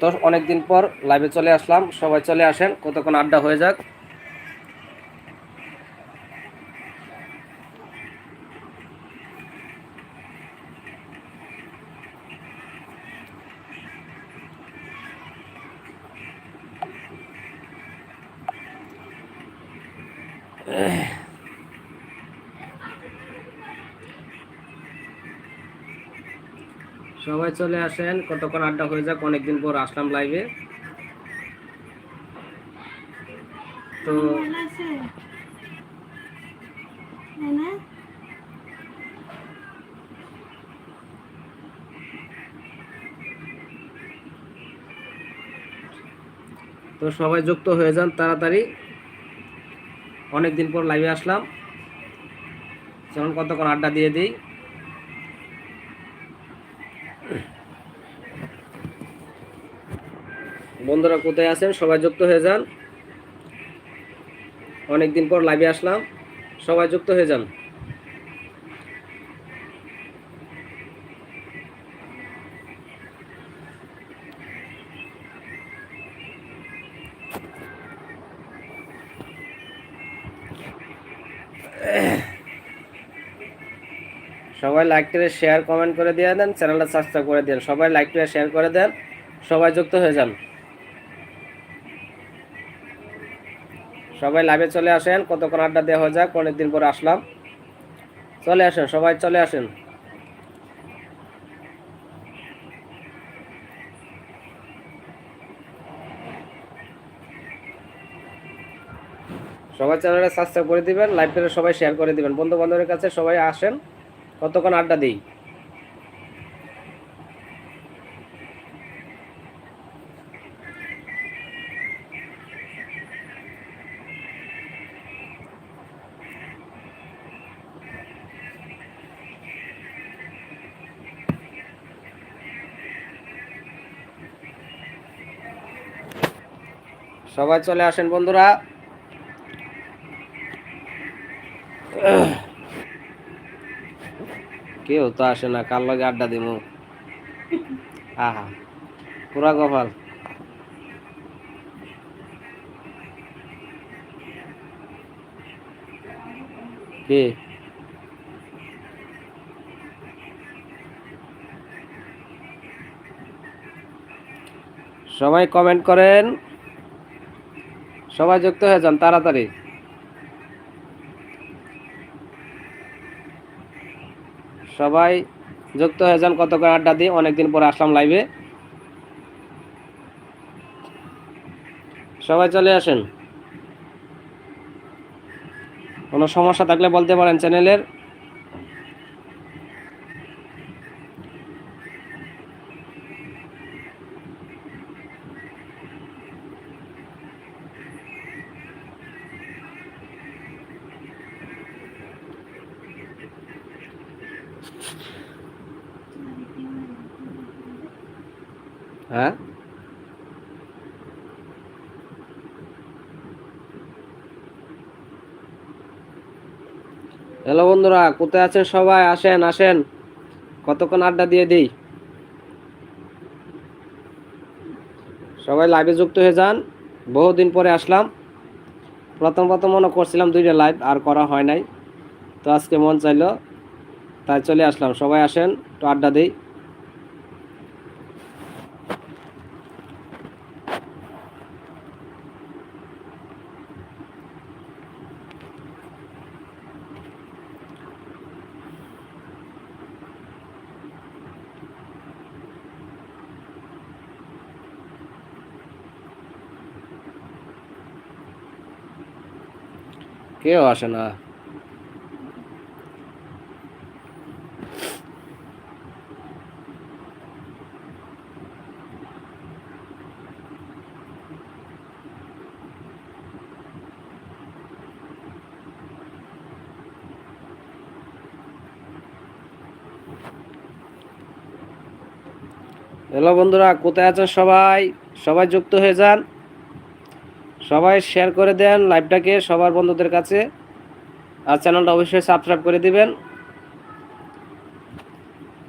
তো অনেক দিন পর লাইভে চলে আসলাম। সবাই চলে আসেন কতক্ষণ আড্ডা হয়ে যাক। সবাই চলে আসেন, কতক্ষণ আড্ডা হয়ে যাক, অনেকদিন পর আসলাম লাইভে তো তো সবাই যুক্ত হয়ে যান তাড়াতাড়ি। অনেক দিন পর লাইভে আসলাম। যেমন কতক্ষণ আড্ডা দিয়ে দিই। বন্ধুরা কোথায় আছেন? সবাই যুক্ত হয়ে যান। অনেক দিন পর লাইভে আসলাম। সবাই যুক্ত হয়ে যান। সবাই লাইক করে শেয়ার কমেন্ট করে দিয়ে দেন। চ্যানেলটা সাবস্ক্রাইব করে দেন। সবাই লাইক করে শেয়ার করে দেন। সবাই যুক্ত হয়ে যান। সবাই লাইভে চলে আসেন, কতক্ষণ আড্ডা দেওয়া হয়ে যাক অনেকদিন পরে আসলাম। চলে আসেন, সবাই চলে আসেন। সবাই চ্যানেলটা সাবস্ক্রাইব করে দিবেন লাইভ করে সবাই শেয়ার করে দিবেন। বন্ধু বান্ধবের কাছে সবাই আসেন, কতক্ষণ আড্ডা দিই? সবাই চলে আসেন, বন্ধুরা। কেউ তো আসে না, কার লগে আড্ডা দিমু? আহা, পুরা কপাল কে? সবাই কমেন্ট করেন। সবাই যুক্ত হয়ে যান, তাড়াতাড়ি। সবাই যুক্ত হয়ে যান, কত করে আড্ডা দিয়ে অনেকদিন পরে আসলাম লাইভে সবাই চলে আসেন। কোনো সমস্যা থাকলে বলতে পারেন চ্যানেলের। হ্যাঁ? হ্যালো বন্ধুরা, কোথায় আছেন সবাই? আসেন আসেন। কতক্ষণ আড্ডা দিয়ে দিই? সবাই লাইভে যুক্ত হয়ে যান। বহুদিন পরে আসলাম। প্রথম প্রথম মনে করছিলাম দুইটা লাইভ আর করা হয় নাই। তো আজকে মন চাইলো তাই চলে আসলাম সবাই আসেন একটু আড্ডা দিই। কেউ আসে না। হ্যালো বন্ধুরা, কোথায় আছেন সবাই? সবাই যুক্ত হয়ে যান। সবাই শেয়ার করে দেন লাইভটাকে সবার বন্ধুদের কাছে। আর চ্যানেলটা অবশ্যই সাবস্ক্রাইব করে দিবেন।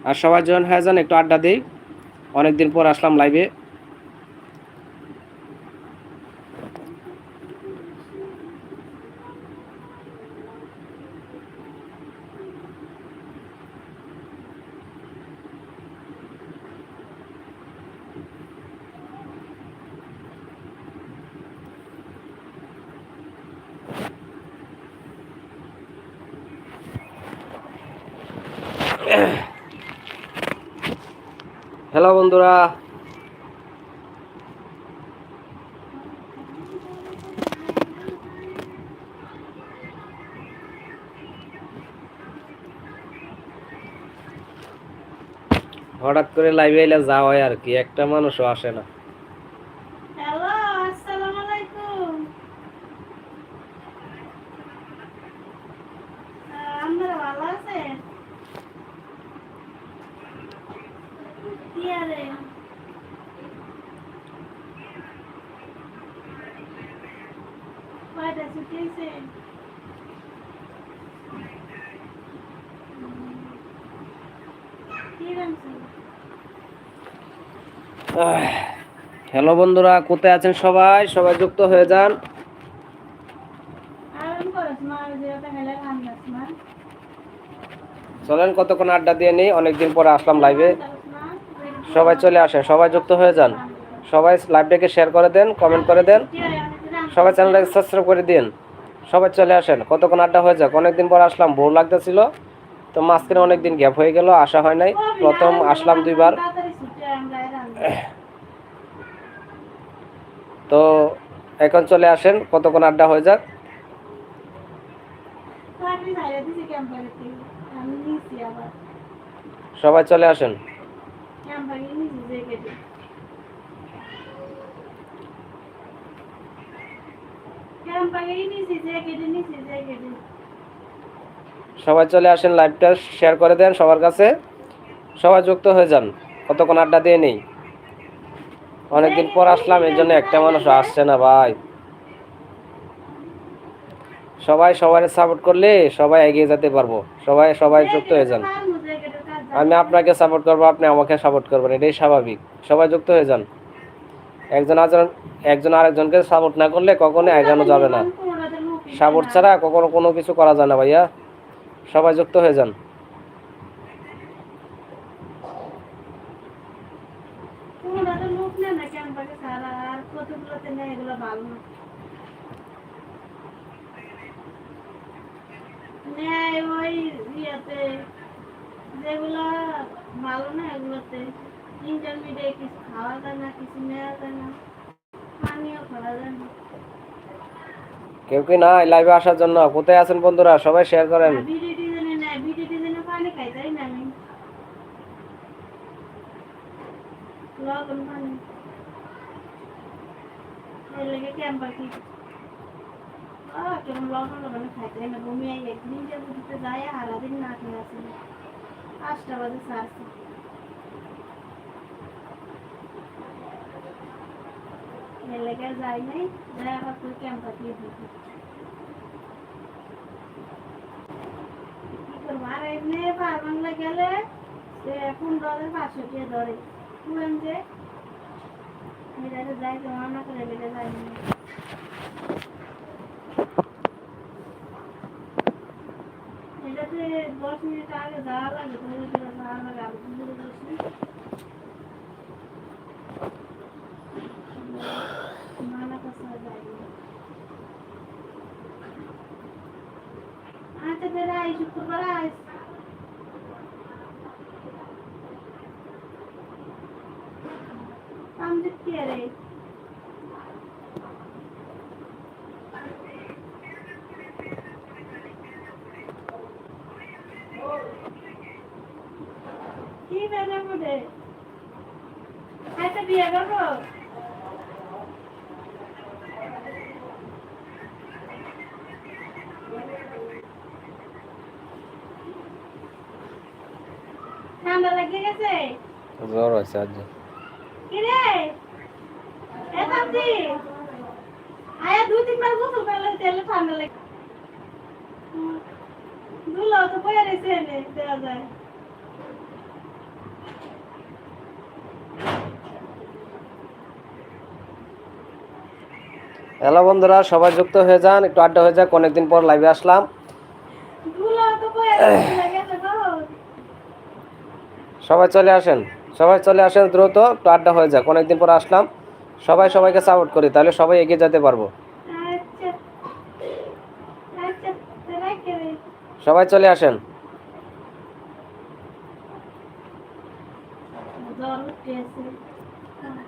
আর সবাই জয়েন হয়ে যান, একটু আড্ডা দিই। অনেকদিন পর আসলাম লাইভে হ্যালো বন্ধুরা। হঠাৎ করে লাইভে এলে যাওয়া হয় আর কি একটা মানুষও আসে না হ্যালো আসসালামু আলাইকুম আহ, আপনারা ভালো আছেন কি আরে কয়টা ছুটি হয়েছে কি রাঁধছেন? হ্যালো বন্ধুরা, কোথায় আছেন সবাই? সবাই যুক্ত হয়ে যান। চলেন, কতক্ষণ আড্ডা দিয়ে নিই? অনেকদিন পরে আসলাম লাইভে সবাই চলে আসে, সবাই যুক্ত হয়ে যান। সবাই লাইভটাকে শেয়ার করে দেন কমেন্ট করে দেন। সবাই চ্যানেলটাকে সাবস্ক্রাইব করে দিন। সবাই চলে আসেন। কতক্ষণ আড্ডা হয়ে যাক? অনেকদিন পর আসলাম বোর লাগতেছিল। তো মাঝখানে অনেকদিন গ্যাপ হয়ে গেল, আসা হয় নাই। প্রথম আসলাম দুইবার। তো এখন চলে আসেন, কতক্ষণ আড্ডা হয়ে যাক? সবাই চলে আসেন। সবাই চলে আসেন লাইভটা শেয়ার করে দেন সবার কাছে। সবাই যুক্ত হয়ে যান, কতক্ষণ আড্ডা দিয়ে নেই? অনেকদিন পর আসলাম এই জন্য একটা মানুষ আসছে না ভাই। সবাই সবাই সাপোর্ট করলে সবাই এগিয়ে যেতে পারব। সবাই সবাই যুক্ত হয়ে যান। আমি আপনাকে সাপোর্ট করব, আপনি আমাকে সাপোর্ট করবেন, এটাই স্বাভাবিক। সবাই যুক্ত হয়ে যান। একজন আরেকজন, একজন আরেকজনকে সাপোর্ট না করলে কখনো এগানো যাবে না। সাপোর্ট ছাড়া কখনো কোনো কিছু করা যায় না ভাইয়া। সবাই যুক্ত হয়ে যান। যেগুলো ভালো না এগুলোতে ইন্টারমিডিয়েট কিছু খাওয়া যায় না কিছু নেওয়া যায় না পানিও খাওয়া যায় না। কেউ কি না লাইভে আসার জন্য? কোথায় আছেন বন্ধুরা? সবাই শেয়ার করেন। না কেমন লবণ লবণ খাইতে বমি একদিন যায় দিন না খেয়ে আসে পাঁচটা বাজে এর লেগে যাই নাই, যাই আবার তুই ক্যাম্পার দিয়ে গেলে এখন ধরে পাঁচশো কে ধরে। শুনেন যে যাই জমা না করে বেড়ে যায় చాలా చాలా জ্বর হয়েছে আজ। কিরে? এ তামজি আয়া দুই তিনবার গোসল করলে তেলে ঠান্ডা লাগে। দুলো তো বয়ে রয়েছে দেওয়া যায়। হ্যালো বন্ধুরা সবাই যুক্ত হয়ে যান একটু আড্ডা হয়ে যাক অনেকদিন পর লাইভে আসলাম সবাই চলে আসেন সবাই চলে আসেন দ্রুত একটু আড্ডা হয়ে যাক অনেকদিন পর আসলাম সবাই সবাইকে সাপোর্ট করি তাহলে সবাই এগিয়ে যেতে পারব আচ্ছা আচ্ছা সবাই চলে আসেন জ্বর একটি আছে হ্যাঁ।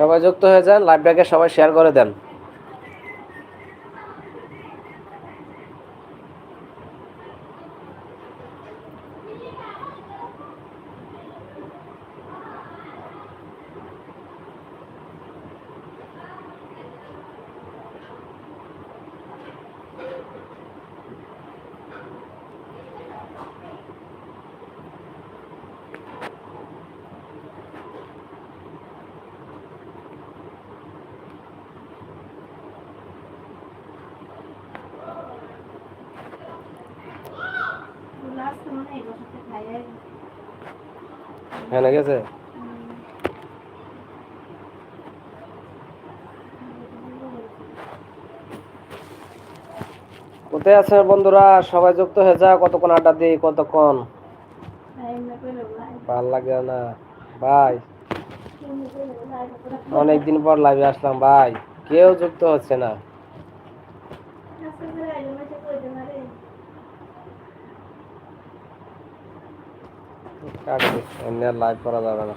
সবাই যুক্ত হয়ে যান লাইভটাকে সবাই শেয়ার করে দেন ওগুলো আজকে মনে হয় হ্যাঁ গেছে কোথায় আছে বন্ধুরা? সবাই যুক্ত হয়ে যা কতক্ষণ আড্ডা দিই কতক্ষণ? ভালো লাগে না। ভাই অনেকদিন পর লাইভে আসলাম ভাই। কেউ যুক্ত হচ্ছে না। কাটবে এমনি আর লাইভ করা যাবে না।